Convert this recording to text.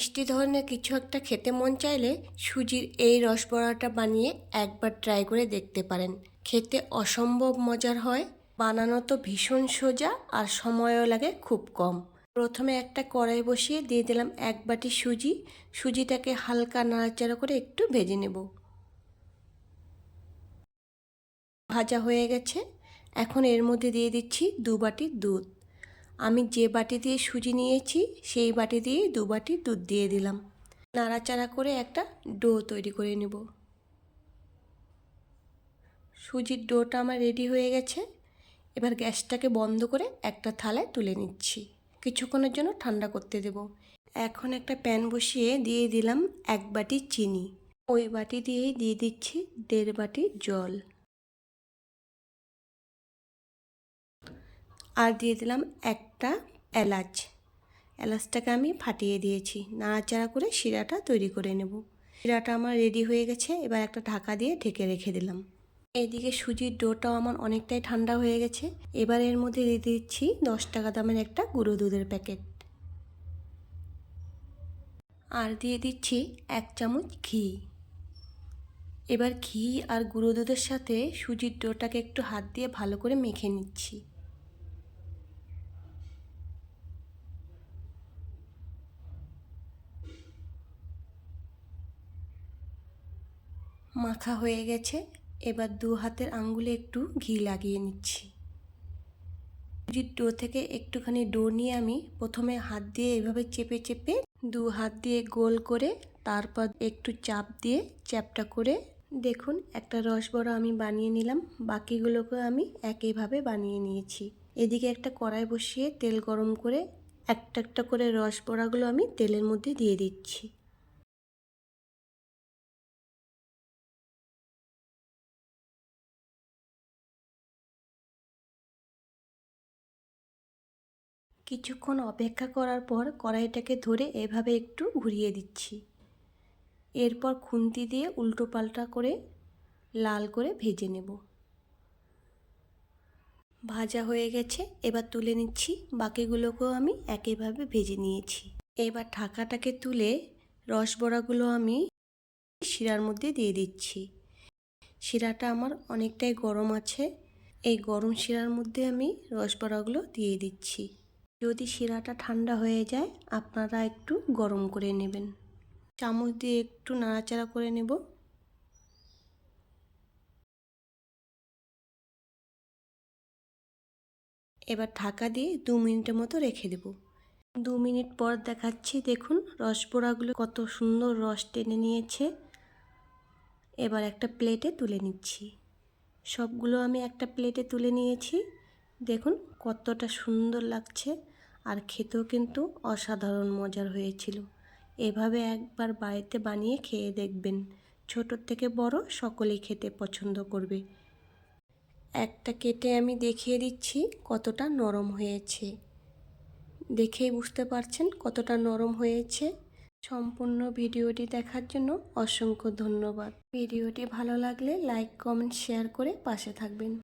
মিষ্টি ধরনের কিছু একটা খেতে মন চাইলে সুজির এই রসবড়াটা বানিয়ে একবার ট্রাই করে দেখতে পারেন। খেতে অসম্ভব মজার হয়, বানানো তো ভীষণ সোজা আর সময়ও লাগে খুব কম। প্রথমে একটা কড়াই বসিয়ে দিয়ে দিলাম এক বাটি সুজি। সুজিটাকে হালকা নাড়াচাড়া করে একটু ভেজে নেব। ভাজা হয়ে গেছে। এখন এর মধ্যে দিয়ে দিচ্ছি দু বাটি দুধ। আমি যে বাটি দিয়ে সুজি নিয়েছি, সেই বাটি দিয়ে দু বাটি দুধ দিয়ে দিলাম। নাড়াচাড়া করে একটা ডো তৈরি করে নেব। সুজির ডোটা আমার রেডি হয়ে গেছে। এবার গ্যাসটাকে বন্ধ করে একটা থালায় তুলে নিচ্ছি। কিছুক্ষণের জন্য ঠান্ডা করতে দেব। এখন একটা প্যান বসিয়ে দিয়ে দিলাম এক বাটি চিনি। ওই বাটি দিয়েই দিয়ে দিচ্ছি দেড় বাটি জল। আর দিয়ে দিলাম একটা এলাচ। এলাচটাকে আমি ফাটিয়ে দিয়েছি। নাড়াচাড়া করে শিরাটা তৈরি করে নেব। শিরাটা আমার রেডি হয়ে গেছে। এবার একটা ঢাকা দিয়ে ঢেকে রেখে দিলাম। এদিকে সুজির ডোটাও আমার অনেকটাই ঠান্ডা হয়ে গেছে। এবার এর মধ্যে দিয়ে দিচ্ছি দশ টাকা দামের একটা গুঁড়ো দুধের প্যাকেট। আর দিয়ে দিচ্ছি এক চামচ ঘি। এবার ঘি আর গুঁড়ো দুধের সাথে সুজির ডোটাকে একটু হাত দিয়ে ভালো করে মেখে নিচ্ছি। মাখা হয়ে গেছে। এবার দু হাতের আঙ্গুলে একটু ঘি লাগিয়ে নিচ্ছি। সুজির ডো থেকে একটুখানি ডো নিয়ে আমি প্রথমে হাত দিয়ে এভাবে চেপে চেপে দু হাত দিয়ে গোল করে, তারপর একটু চাপ দিয়ে চ্যাপটা করে দেখুন একটা রস রসবড়া আমি বানিয়ে নিলাম। বাকিগুলোকে আমি একইভাবে বানিয়ে নিয়েছি। এদিকে একটা কড়াই বসিয়ে তেল গরম করে একটা একটা করে রসবড়াগুলো আমি তেলের মধ্যে দিয়ে দিচ্ছি। কিছুক্ষণ অপেক্ষা করার পর কড়াইটাকে ধরে এভাবে একটু ঘুরিয়ে দিচ্ছি। এরপর খুন্তি দিয়ে উল্টো পাল্টা করে লাল করে ভেজে নেব। ভাজা হয়ে গেছে, এবার তুলে নিচ্ছি। বাকিগুলোকেও আমি একইভাবে ভেজে নিয়েছি। এবার ঢাকাটাকে তুলে রসবড়াগুলো আমি শিরার মধ্যে দিয়ে দিচ্ছি। শিরাটা আমার অনেকটাই গরম আছে। এই গরম শিরার মধ্যে আমি রসবড়াগুলো দিয়ে দিচ্ছি। যদি শিরাটা ঠান্ডা হয়ে যায়, আপনারা একটু গরম করে নেবেন। চামচ দিয়ে একটু নাড়াচাড়া করে নেব। এবার ঢাকা দিয়ে দু মিনিটের মতো রেখে দেব। দু মিনিট পর দেখাচ্ছি, দেখুন রসপোড়াগুলো কত সুন্দর রস টেনে নিয়েছে। এবার একটা প্লেটে তুলে নিচ্ছি। সবগুলো আমি একটা প্লেটে তুলে নিয়েছি। দেখুন কতটা সুন্দর লাগছে। আর খেতেও কিন্তু অসাধারণ মজার হয়েছিল। এভাবে একবার বাড়িতে বানিয়ে খেয়ে দেখবেন ছোটোর থেকে বড় সকলেই খেতে পছন্দ করবে। একটা কেটে আমি দেখিয়ে দিচ্ছি কতটা নরম হয়েছে। দেখেই বুঝতে পারছেন কতটা নরম হয়েছে। সম্পূর্ণ ভিডিওটি দেখার জন্য অসংখ্য ধন্যবাদ। ভিডিওটি ভালো লাগলে লাইক, কমেন্ট, শেয়ার করে পাশে থাকবেন।